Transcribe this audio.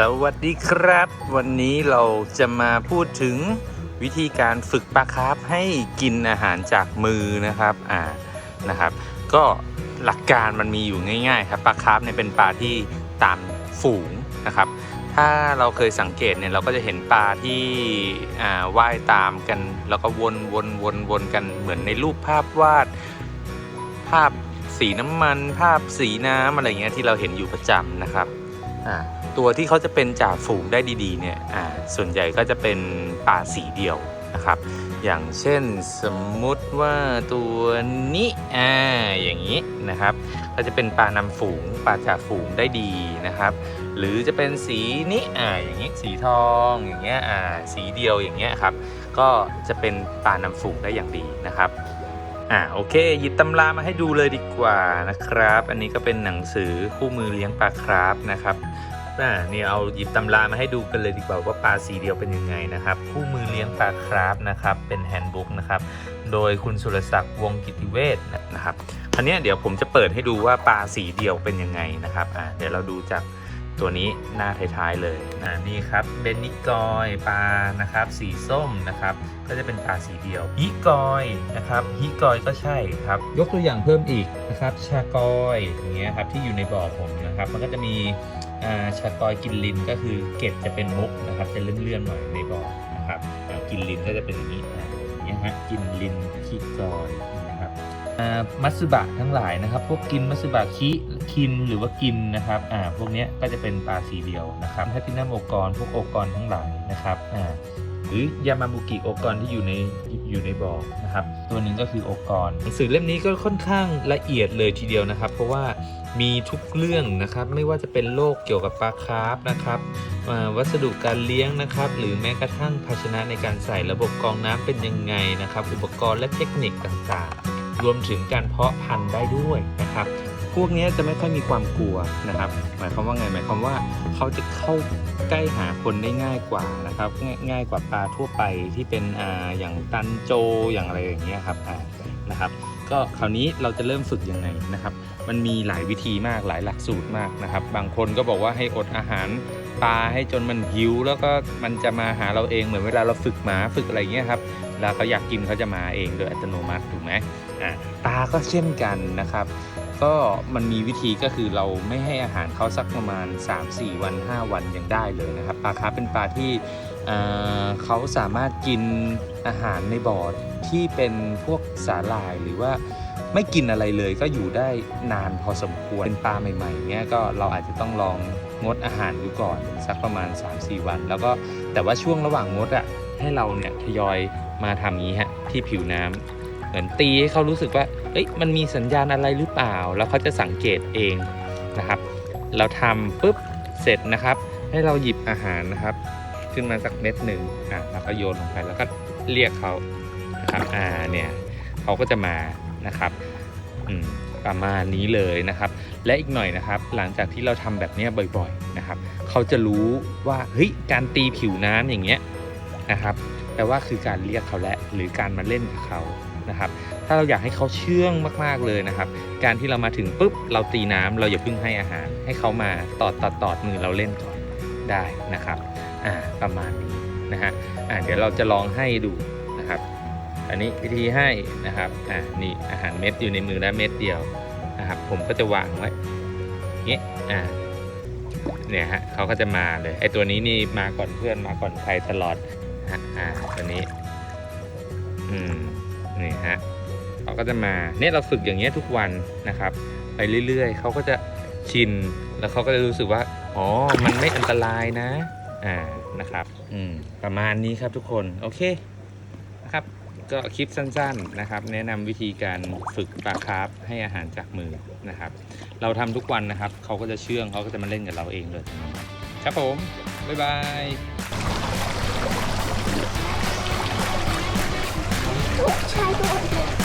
สวัสดีครับ วันนี้เราจะมาพูดถึงวิธีการฝึกปลาคาร์ฟให้กินอาหารจากมือนะครับอ่านะครับ ก็หลักการมันมีอยู่ง่าย ๆ ครับปลาคาร์ฟเนี่ยเป็นปลาที่ตามฝูงนะครับ ถ้าเราเคยสังเกตเนี่ยเราก็จะเห็นปลาที่อ่าว่ายตามกัน แล้วก็วนวนวนวนกันเหมือนในรูปภาพวาดภาพสีน้ำมันภาพสีน้ำอะไรเงี้ยที่เราเห็นอยู่ประจำนะครับอ่า ตัวที่เขาจะเป็นจ่าฝูงได้ดีๆเนี่ยอ่าส่วนใหญ่ก็จะเป็นปลาสีเดียวนะครับ อย่างเช่นสมมุติว่าตัวนี้อ่าอย่างนี้นะครับก็จะเป็นปลานำฝูงปลาจ่าฝูงได้ดีนะครับ หรือจะเป็นสีนี้อ่าอย่างนี้สีทองอย่างเงี้ยอ่าสีเดียวอย่างเงี้ยครับก็จะเป็นปลานำฝูงได้อย่างดีนะครับอ่าโอเคหยิบตำรามาให้ดูเลยดีกว่านะครับ อันนี้ก็เป็นหนังสือคู่มือเลี้ยงปลาคราฟนะครับ อ่านี่เอาหยิบตำรามาให้ดูกันเลยดีกว่าว่าปลาสีเดียวเป็นยังไงนะครับ คู่มือเลี้ยงปลาคราฟนะครับ เป็นแฮนด์บุ๊กนะครับ โดยคุณสุรศักดิ์วงกิติเวชนะครับอันนี้เดี๋ยวผมจะเปิดให้ดูว่าปลาสีเดียวเป็นยังไงนะครับ อ่าเดี๋ยวเราดูจาก ตัวนี้หน้าท้ายๆเลยอ่านี่ครับเบนนิกอยปลานะครับสีส้มนะครับก็จะเป็นปลาสีเดียวฮิกอยนะครับฮิกอยก็ใช่ครับ ยกตัวอย่างเพิ่มอีกนะครับชากอยอย่างเงี้ยครับที่อยู่ในบ่อผมนะครับ มันก็จะมีาชากอยกินลินก็คือเกล็ดจะเป็นมุกนะครับจะเลื่อนๆหน่อยในบ่อนะครับกินลินก็จะเป็นอย่างนี้อ่าอย่างเงี้ยฮะกินลินฮิกอยนะครับอ่า มัตสึบะทั้งหลายนะครับ พวกกินมัตสึบะคิคินหรือว่ากินนะครับอ่าพวกนี้ก็จะเป็นปลาสีเดียวนะครับถ้าที่น้ำโอกรพวกโอกรทั้งหลายนะครับอ่าหรือยามาบุกิโอกรที่อยู่ในอยู่ในบ่อนะครับตัวหนึ่งก็คือโอกรหนังสือเล่มนี้ก็ค่อนข้างละเอียดเลยทีเดียวนะครับ เพราะว่ามีทุกเรื่องนะครับไม่ว่าจะเป็นโรคเกี่ยวกับปลาคาร์ฟนะครับวัสดุการเลี้ยงนะครับ หรือแม้กระทั่งภาชนะในการใส่ระบบกรองน้ำเป็นยังไงนะครับ อุปกรณ์และเทคนิคต่างๆ รวมถึงการเพาะพันธุ์ได้ด้วยนะครับ พวกนี้จะไม่ค่อยมีความกลัวนะครับ หมายความว่าไงหมายความว่าเขาจะเข้าใกล้หาคนได้ง่ายกว่านะครับง่ายง่ายกว่าปลาทั่วไปที่เป็นอ่าอย่างตันโจอย่างอะไรอย่างเงี้ยครับอ่านะครับ ก็คราวนี้เราจะเริ่มฝึกยังไงนะครับ มันมีหลายวิธีมากหลายหลักสูตรมากนะครับ บางคนก็บอกว่าให้อดอาหารปลาให้จนมันหิว แล้วก็มันจะมาหาเราเองเหมือนเวลาเราฝึกหมาฝึกอะไรเงี้ยครับ เวลาเขาอยากกินเขาจะมาเองโดยอัตโนมัติถูกไหมอ่าปลาก็เช่นกันนะครับ ก็มันมีวิธีก็คือเราไม่ให้อาหารเขาสักประมาณ 3-4 วัน 5 วันยังได้เลยนะครับปลาคาร์ฟเป็นปลาที่เเขาสามารถกินอาหารในบ่อที่เป็นพวกสาหร่ายหรือว่าไม่กินอะไรเลยก็อยู่ได้นานพอสมควรเป็นปลาใหม่ๆเนี้ยก็เราอาจจะต้องลองงดอาหารดูก่อนสักประมาณ 3-4 วัน แล้วก็แต่ว่าช่วงระหว่างงดอะให้เราเนี่ยทยอย มาทำงี้ฮะที่ผิวน้ำเหมือนตีให้เขารู้สึกว่าเอ้ยมันมีสัญญาณอะไรหรือเปล่า แล้วเขาจะสังเกตเองนะครับ เราทำปุ๊บเสร็จนะครับ ให้เราหยิบอาหารนะครับ ขึ้นมาสักเม็ดหนึ่งอะแล้วก็โยนลงไปแล้วก็เรียกเขานะครับอ่าเนี่ยเขาก็จะมานะครับอืมประมาณนี้เลยนะครับ และอีกหน่อยนะครับ หลังจากที่เราทำแบบนี้บ่อยๆนะครับ เขาจะรู้ว่าเฮ้ยการตีผิวน้ำอย่างเงี้ยนะครับ แปลว่าคือการเรียกเขาและหรือการมาเล่นกับเขานะครับ ถ้าเราอยากให้เขาเชื่องมากๆเลยนะครับ การที่เรามาถึงปุ๊บเราตีน้ำเราอย่าเพิ่งให้อาหาร ให้เขามาตอดตอดตอดมือเราเล่นก่อนได้นะครับอ่าประมาณนี้นะฮะอ่าเดี๋ยวเราจะลองให้ดูนะครับ อันนี้วิธีให้นะครับอ่านี่อาหารเม็ดอยู่ในมือแล้วเม็ดเดียวนะครับผมก็จะวางไว้เงี้ยอ่าเนี่ยฮะเขาก็จะมาเลยไอตัวนี้นี่มาก่อนเพื่อนมาก่อนใครตลอด ฮะอ่าตัวนี้ อืมนี่ฮะเขาก็จะมาเนี่ยเราฝึกอย่างเงี้ยทุกวันนะครับ ไปเรื่อยๆเขาก็จะชินแล้วเขาก็จะรู้สึกว่าอ๋อมันไม่อันตรายนะอ่านะครับ อืมประมาณนี้ครับทุกคนโอเคนะครับก็คลิปสั้นๆนะครับ แนะนำวิธีการฝึกปลาคาร์ฟให้อาหารจากมือนะครับ เราทำทุกวันนะครับเขาก็จะเชื่องเขาก็จะมาเล่นกับเราเองเลย ครับผม บ๊ายบาย ชายตัวอ่อน